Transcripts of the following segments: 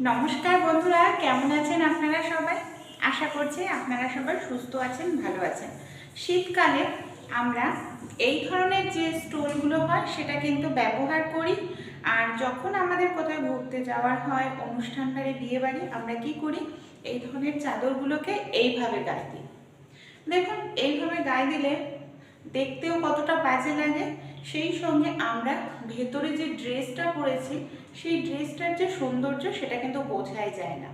নমস্কার বন্ধুরা, কেমন আছেন আপনারা সবাই? আশা করছি আপনারা সবাই সুস্থ আছেন, ভালো আছেন। শীতকালে আমরা এই ধরনের যে স্টোলগুলো হয়, সেটা কিন্তু ব্যবহার করি। আর যখন আমাদের কোথাও ঘুরতে যাওয়ার হয়, অনুষ্ঠান বাড়ি, বিয়ে বাড়ি, আমরা কি করি? এই ধরনের চাদরগুলোকে এইভাবে গায়ে দিই। দেখুন, এইভাবে গায়ে দিলে দেখতেও কতটা বাজে লাগে। সেই সঙ্গে আমরা ভেতরে যে ড্রেসটা পরেছি, সেই ড্রেসটার যে সৌন্দর্য সেটা কিন্তু বোঝাই যায় না।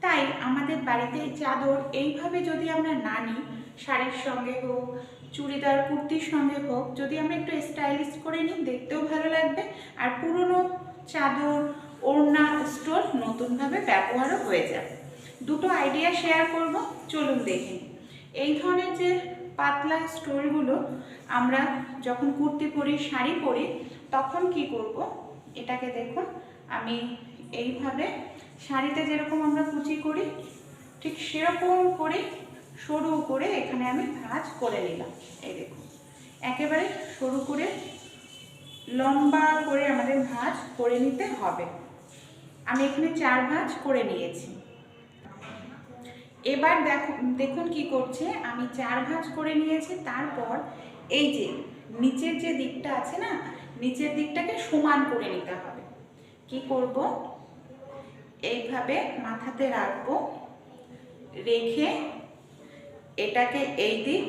তাই আমাদের বাড়িতে চাদর এইভাবে যদি আমরা না নিই, শাড়ির সঙ্গে হোক, চুড়িদার, কুর্তির সঙ্গে হোক, যদি আমরা একটু স্টাইলিশ করে নিই, দেখতেও ভালো লাগবে। আর পুরনো চাদর, ওড়না স্টোর নতুনভাবে ব্যবহারও হয়ে যাবে। দুটো আইডিয়া শেয়ার করব, চলুন দেখে। এই ধরনের যে পাতলা স্টোলগুলো আমরা যখন কুর্তি পরি, শাড়ি পরি, তখন কি করব? এটাকে দেখুন, আমি এইভাবে শাড়িতে যেরকম আমরা কুচি করি, ঠিক সেরকম করে সরু করে এখানে আমি ভাঁজ করে নিলাম। এই দেখুন, একেবারে সরু করে লম্বা করে আমাদের ভাঁজ করে নিতে হবে। আমি এখানে চার ভাঁজ করে নিয়েছি। এবার দেখো, দেখুন কি করছে। আমি চার ভাঁজ করে নিয়েছি, তারপর এই যে নিচের যে দিকটা আছে না, নিচের দিকটাকে সমান করে নিতে হবে। কি করব? এইভাবে মাথাতে রাখব, রেখে এটাকে এই দিক,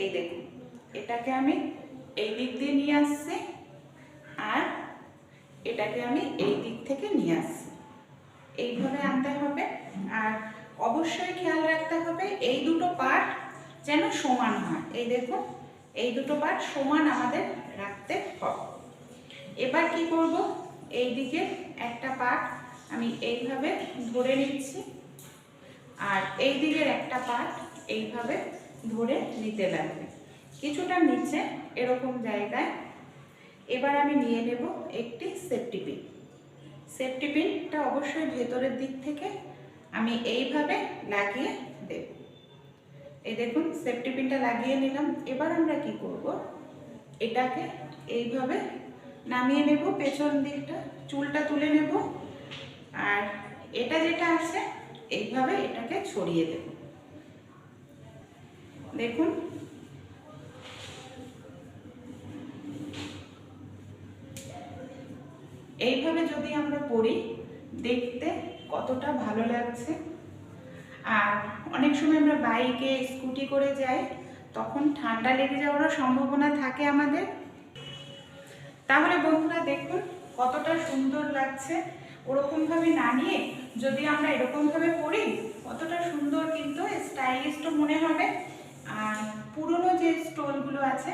এই দেখুন, এটাকে আমি এই দিক দিয়ে নিয়ে আসছি, আর এটাকে আমি এই দিক থেকে নিয়ে আসছি। এইভাবে আনতে হবে, আর অবশ্যই খেয়াল রাখতে হবে, এই দুটো পার্ট যেন সমান হয়। এই দেখুন এই দুটো পার্ট সমান আমাদের রাখতে হবে। এবার কি করব? এই দিকে একটা পার্ট আমি এইভাবে ধরে নিচ্ছি, আর এই দিকের একটা পার্ট এইভাবে ধরে নিতে লাগবে। কিছুটা নিচে এরকম জায়গায়। এবার আমি নিয়ে নেব একটি সেফটি পিন সেফটি পিনটা অবশ্যই ভেতরের দিক থেকে আমি এইভাবে লাগিয়ে দেব। এই দেখুন সেফটি পিনটা লাগিয়ে নিলাম। এবার আমরা কি করব? এটাকে এইভাবে নামিয়ে নেব। পেছন দিকটা, চুলটা তুলে নেব। আর এটা যেটা আছে, এইভাবে এটাকে ছড়িয়ে দেব। দেখুন। এইভাবে যদি আমরা পড়ি, দেখতে কতটা ভালো লাগছে। আর অনেক সময় আমরা বাইকে স্কুটি করে যাই, তখন ঠান্ডা লেগে যাওয়ারও সম্ভাবনা থাকে আমাদের। তাহলে বন্ধুরা দেখুন, কতটা সুন্দর লাগছে। ওরকমভাবে না নিয়ে যদি আমরা এরকমভাবে পড়ি, কতটা সুন্দর কিন্তু স্টাইলিশও মনে হবে। আর পুরনো যে স্টোলগুলো আছে,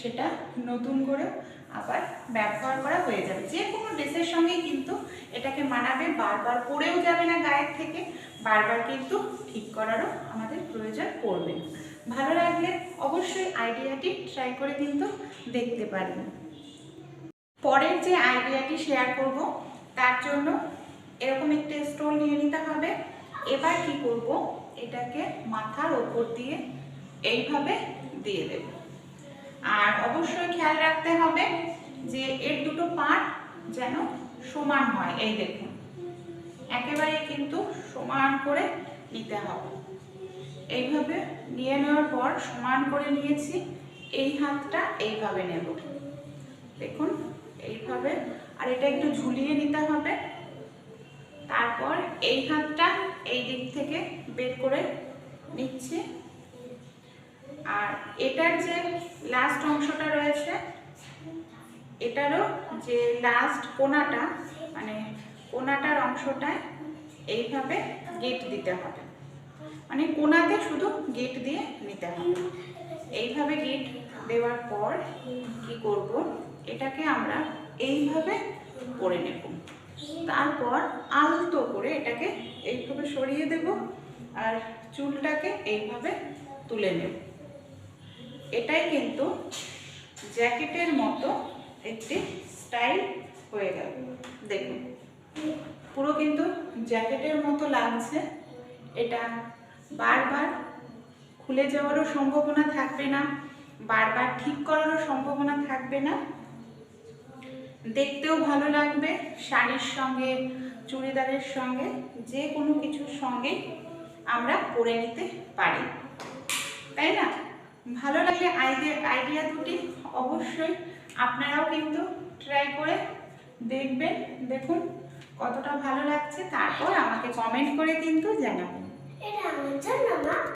সেটা নতুন করে আবার ব্যবহার করা হয়ে যাবে। যে কোনো ড্রেসের সঙ্গে কিন্তু এটাকে মানাবে, বারবার পরেও যাবে না গায়ের থেকে, বারবার কিন্তু ঠিক করারও আমাদের প্রয়োজন পড়বে। ভালো লাগলে অবশ্যই আইডিয়াটি ট্রাই করে কিন্তু দেখতে পারেন। পরের যে আইডিয়াটি শেয়ার করব, তার জন্য এরকম একটা স্টোল নিয়ে নিতে হবে। এবার কি করব? এটাকে মাথার ওপর দিয়ে এইভাবে দিয়ে দেব। আর অবশ্যই খেয়াল রাখতে হবে যে এর দুটো পার্ট যেন সমান হয়। এই দেখুন একেবারে কিন্তু সমান করে নিতে হবে। এইভাবে নিয়ে নেওয়ার পর সমান করে নিয়েছি, এই হাতটা এইভাবে নেব। দেখুন, এইভাবে, আর এটা একটু ঝুলিয়ে নিতে হবে। তারপর এই হাতটা এই দিক থেকে বের করে নিচ্ছি। আর এটার যে লাস্ট অংশটা রয়েছে, এটারও যে লাস্ট কোনাটা মানে কোনাটার অংশটায় এইভাবে গেট দিতে হবে। মানে কোনাতে শুধু গেট দিয়ে নিতে হবে। এইভাবে গেট দেওয়ার পর কি করব? এটাকে আমরা এইভাবে করে নেব। তারপর আলতো করে এটাকে এইভাবে সরিয়ে দেব আর চুলটাকে এইভাবে তুলে নেব। এটাই কিন্তু জ্যাকেটের মতো একটি স্টাইল হয়ে গেল। দেখুন, পুরো কিন্তু জ্যাকেটের মতো লাগছে। এটা বারবার খুলে যাওয়ারও সম্ভাবনা থাকবে না, বারবার ঠিক করারও সম্ভাবনা থাকবে না। দেখতেও ভালো লাগবে শাড়ির সঙ্গে, চুড়িদারের সঙ্গে, যে কোনো কিছুর সঙ্গে আমরা পরে নিতে পারি। তাই না? ভালো লাগলে আইডিয়া আইডিয়া দুটি অবশ্যই আপনারাও কিন্তু ট্রাই করে দেখবেন। দেখুন কতটা ভালো লাগছে। তারপর আমাকে কমেন্ট করে কিন্তু জানাবেন। এটা আমার জন্য, মা।